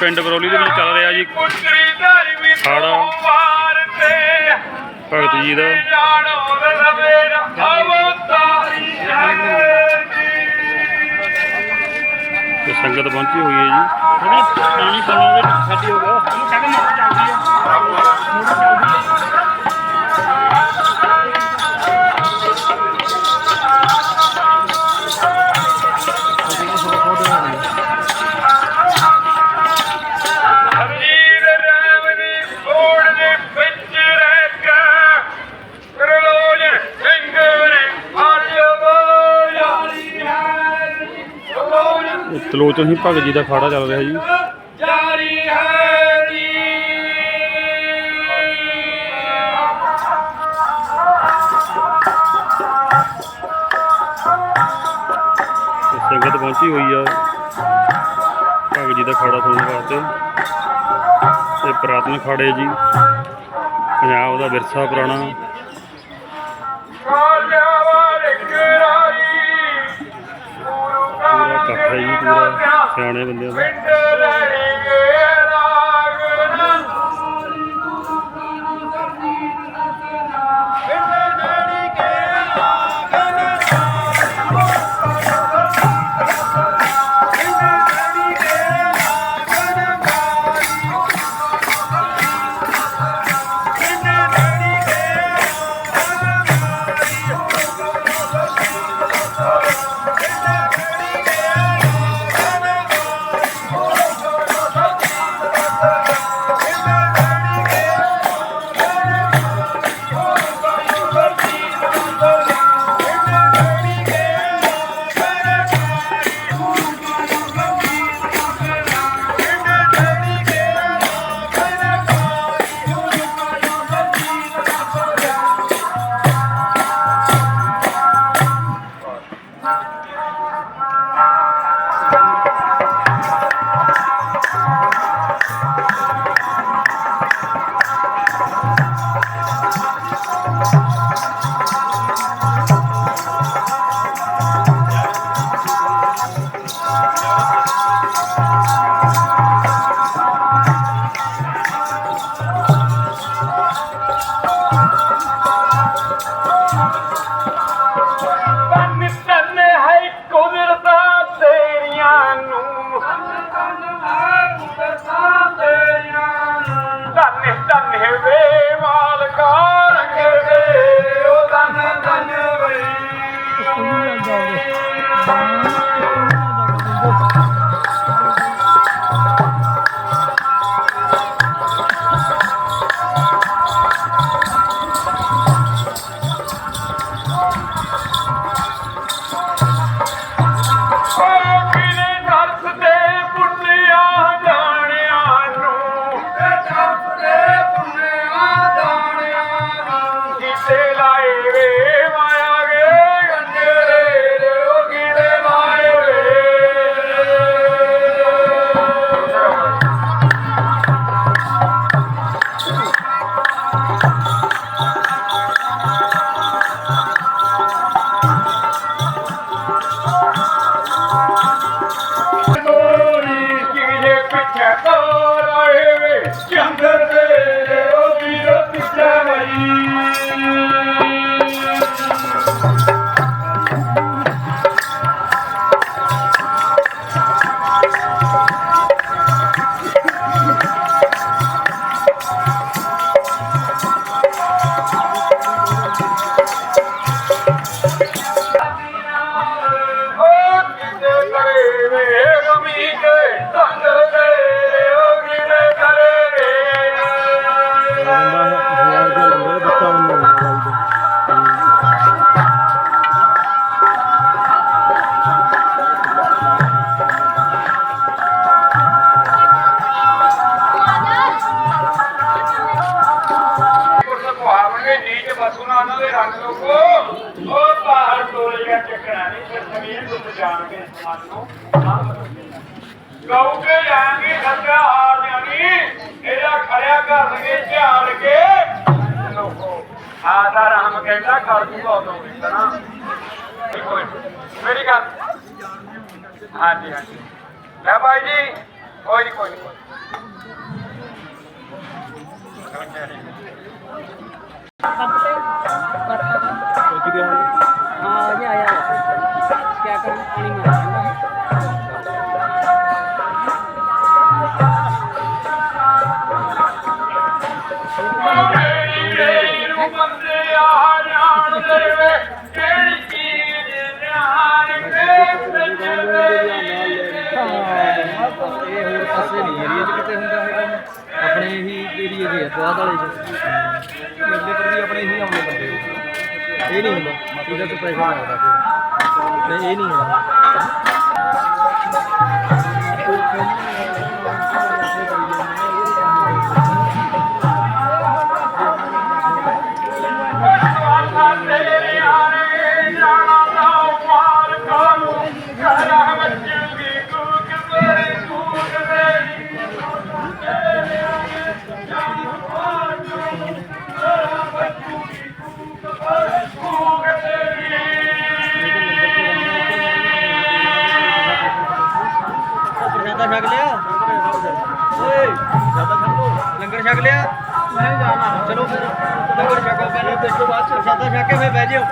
ਪਿੰਡ ਬਰੌਲੀ ਦੇ ਵਿੱਚ ਚੱਲ ਰਿਹਾ ਜੀ। ਸਾੜਾ ਭਗਤ ਜੀ ਦਾ। ਤੇ ਸੰਗਤ ਪਹੁੰਚੀ ਹੋਈ ਹੈ ਜੀ। ਜਿਹੜੀ ਪਾਣੀ ਸਾਡੀ ਹੋ ਗਿਆ। ਚੱਲਦੀ ਆ। ਤਲੋਚਨ ਸਿੰਘ ਭਗਤ ਜੀ ਦਾ ਖਾੜਾ ਚੱਲ ਰਿਹਾ ਜੀ। ਜਾਰੀ ਹੈ ਜੀ। ਸੰਗਤ ਪਹੁੰਚੀ ਹੋਈ ਆ। ਭਗਤ ਜੀ ਦਾ ਖਾੜਾ ਸੁਣਨ ਵਾਸਤੇ। ਤੇ ਪ੍ਰਾਤਨ ਖਾੜੇ ਜੀ ਪੰਜਾਬ ਦਾ ਵਿਰਸਾ ਪੁਰਾਣਾ। ਸਿਆਣੇ ਬੰਦਿਆਂ ਦਾ Thank you. ਉਹਨਾਂ ਦੇ ਰੰਗ ਲੋਕੋ ਉਹ ਬਾਹਰ ਟੋਲੀਆਂ ਚੱਕਣਾ ਨਹੀਂ, ਫਿਰ ਸਮੀਰ ਨੂੰ ਜਾਣ ਕੇ ਸਮਾਨ ਨੂੰ ਗਊ ਕੇ ਜਾਣਗੇ ਖੱਗਾ ਹਾਰ ਜਾਣੀ ਇਹਦਾ ਖੜਿਆ ਕਰ ਲਗੇ ਝਾੜ ਕੇ। ਲੋਕੋ ਆਦਾ ਰਾਮ ਕਹਿੰਦਾ ਕਰ ਦੂਗਾ ਉਦੋਂ ਵੀ ਮੇਰੀ ਗੱਲ। ਹਾਂਜੀ ਹਾਂਜੀ। ਲੈ ਭਾਈ ਜੀ, ਕੋਈ ਨਹੀਂ ਕੋਈ ਨਹੀਂ ਪਹੁੰਚ 啊你好你好你好 ਇਹ ਨਹੀਂ ਹੁੰਦਾ। ਇਹਦਾ ਤਾਂ ਪੈਸਾ ਲੱਗਦਾ ਨਹੀਂ ਇਹ ਨਹੀਂ ਹੁੰਦਾ। ਲੰਗਰ ਛਕ ਲਿਆ? ਮੈਂ ਜਾਣਾ ਚਲੋ ਫਿਰ। ਲੰਗਰ ਛਕੋ ਪਹਿਲਾਂ ਦੇਖੋ ਬਾਅਦ ਚ ਪ੍ਰਸ਼ਾਦਾ ਛਕ ਕੇ ਫਿਰ ਬਹਿ ਜਿਓ।